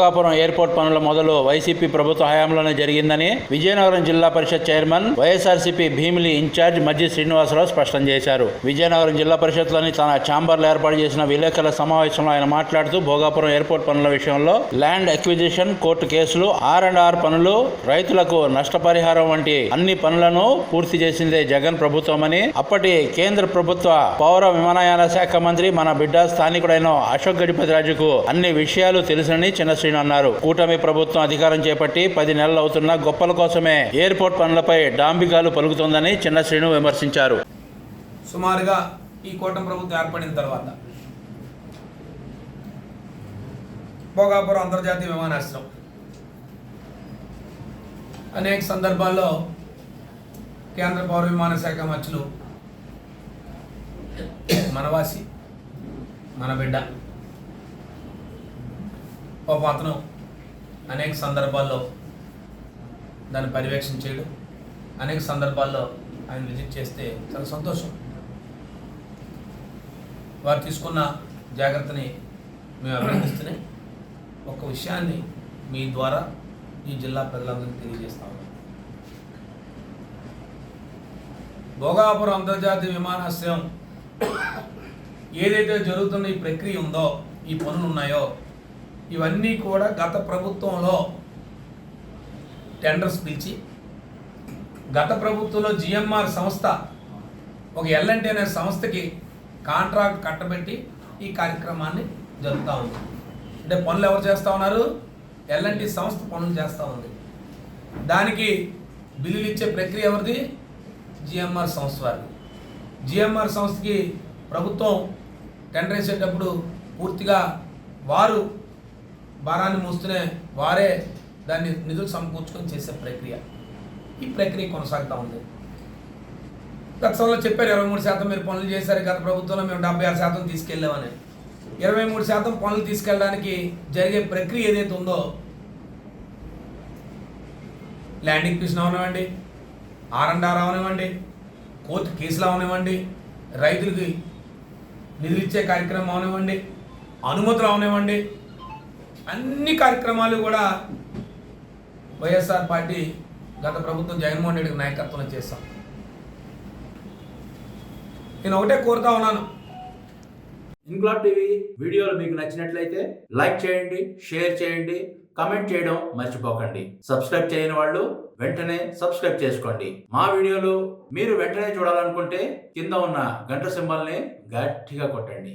Bhogapuram airport పనుల మొదలు YCP ప్రభుత్వ హయాంలోనే జరిగిందని విజయనగరం జిల్లా పరిషత్ chairman YSRCP Bheemili incharge Majji Srinivasarao స్పష్టం చేశారు. విజయనగరం జిల్లా పరిషత్లోని తన ఛాంబర్లు ఏర్పాటు చేసిన విలేకరుల సమావేశంలో ఆయన మాట్లాడుతూ భోగాపురం ఎయిర్పోర్ట్ పనుల విషయంలో ల్యాండ్ అక్విజిషన్ కోర్టు కేసులు ఆర్ అండ్ ఆర్ పనులు రైతులకు నష్టపరిహారం వంటి అన్ని పనులను పూర్తి చేసిందే జగన్ ప్రభుత్వమని అప్పటి కేంద్ర ప్రభుత్వ పౌర విమానయాన శాఖ మంత్రి మన బిడ్డ స్థానికుడైన అశోక్ గజపతిరాజుకు అన్ని విషయాలు తెలుసని చిన్న శ్రీను అన్నారు. కూటమి ప్రభుత్వం అధికారం చేపట్టి పది నెలలు అవుతున్న గొప్పల కోసమే ఎయిర్పోర్ట్ పనులపై డాంబికాలు పలుకుతోందని చిన్న శ్రీను విమర్శించారు. సుమారుగా ఈ కూటమి ప్రభుత్వం ఏర్పడిన తర్వాత భోగాపురం అంతర్జాతీయ విమానాశ్రయం అనేక సందర్భాల్లో కేంద్ర పౌర విమాన శాఖ మంత్రులు మనవాసి మన బిడ్డ పాపం అతను అనేక సందర్భాల్లో దాన్ని పర్యవేక్షణ చేయడం అనేక సందర్భాల్లో ఆయన విజిట్ చేస్తే చాలా సంతోషం. వారు తీసుకున్న జాగ్రత్తని మేము అభినందిస్తూనే ఒక విషయాన్ని మీ ద్వారా ఈ జిల్లా ప్రజలందరికీ తెలియజేస్తాం భోగాపురం అంతర్జాతీయ విమానాశ్రయం ఏదైతే జరుగుతున్న ఈ ప్రక్రియ ఉందో ఈ పనులు ఉన్నాయో ఇవన్నీ కూడా గత ప్రభుత్వంలో టెండర్స్ పిలిచి గత ప్రభుత్వంలో జిఎంఆర్ సంస్థ ఒక ఎల్ఎన్టీ అనే సంస్థకి కాంట్రాక్ట్ కట్టబెట్టి ఈ కార్యక్రమాన్ని జరుపుతూ ఉంది. అంటే పనులు ఎవరు చేస్తూ ఉన్నారు? ఎల్ఎన్టీ సంస్థ పనులు చేస్తూ ఉంది. దానికి బిల్లులు ఇచ్చే ప్రక్రియ ఎవరిది? జిఎంఆర్ సంస్థ వారిది. జిఎంఆర్ సంస్థకి ప్రభుత్వం టెండర్ వేసేటప్పుడు పూర్తిగా వారు భారాన్ని మోస్తూనే వారే దాన్ని నిధులు సమకూర్చుకొని చేసే ప్రక్రియ. ఈ ప్రక్రియ కొనసాగుతూ ఉంది. గతంలో చెప్పారు ఇరవై మూడు శాతం మీరు పనులు చేశారు గత ప్రభుత్వంలో మేము డెబ్బై ఆరు శాతం తీసుకెళ్ళామని. ఇరవై మూడు శాతం పనులు తీసుకెళ్ళడానికి జరిగే ప్రక్రియ ఏదైతే ఉందో ల్యాండింగ్ క్విషన్ అవనివ్వండి ఆర్ అవనివ్వండి కోర్టు కేసులు అవనివ్వండి రైతులకి నిధులు ఇచ్చే కార్యక్రమం అవనివ్వండి అనుమతులు అవనివ్వండి అన్ని కార్యక్రమాలు కూడా వైఎస్ఆర్ పార్టీ గత ప్రభుత్వం జగన్మోహన్ రెడ్డికి నాయకత్వంలో చేస్తాం నేను ఒకటే కోరుతా ఉన్నాను. ఇంక్లాబ్ టీవీ వీడియోలు మీకు నచ్చినట్లయితే లైక్ చేయండి షేర్ చేయండి కమెంట్ చేయడం మర్చిపోకండి. సబ్స్క్రైబ్ చేయని వాళ్ళు వెంటనే సబ్స్క్రైబ్ చేసుకోండి. మా వీడియోలు మీరు వెంటనే చూడాలనుకుంటే కింద ఉన్న గంట సింబల్ని గట్టిగా కొట్టండి.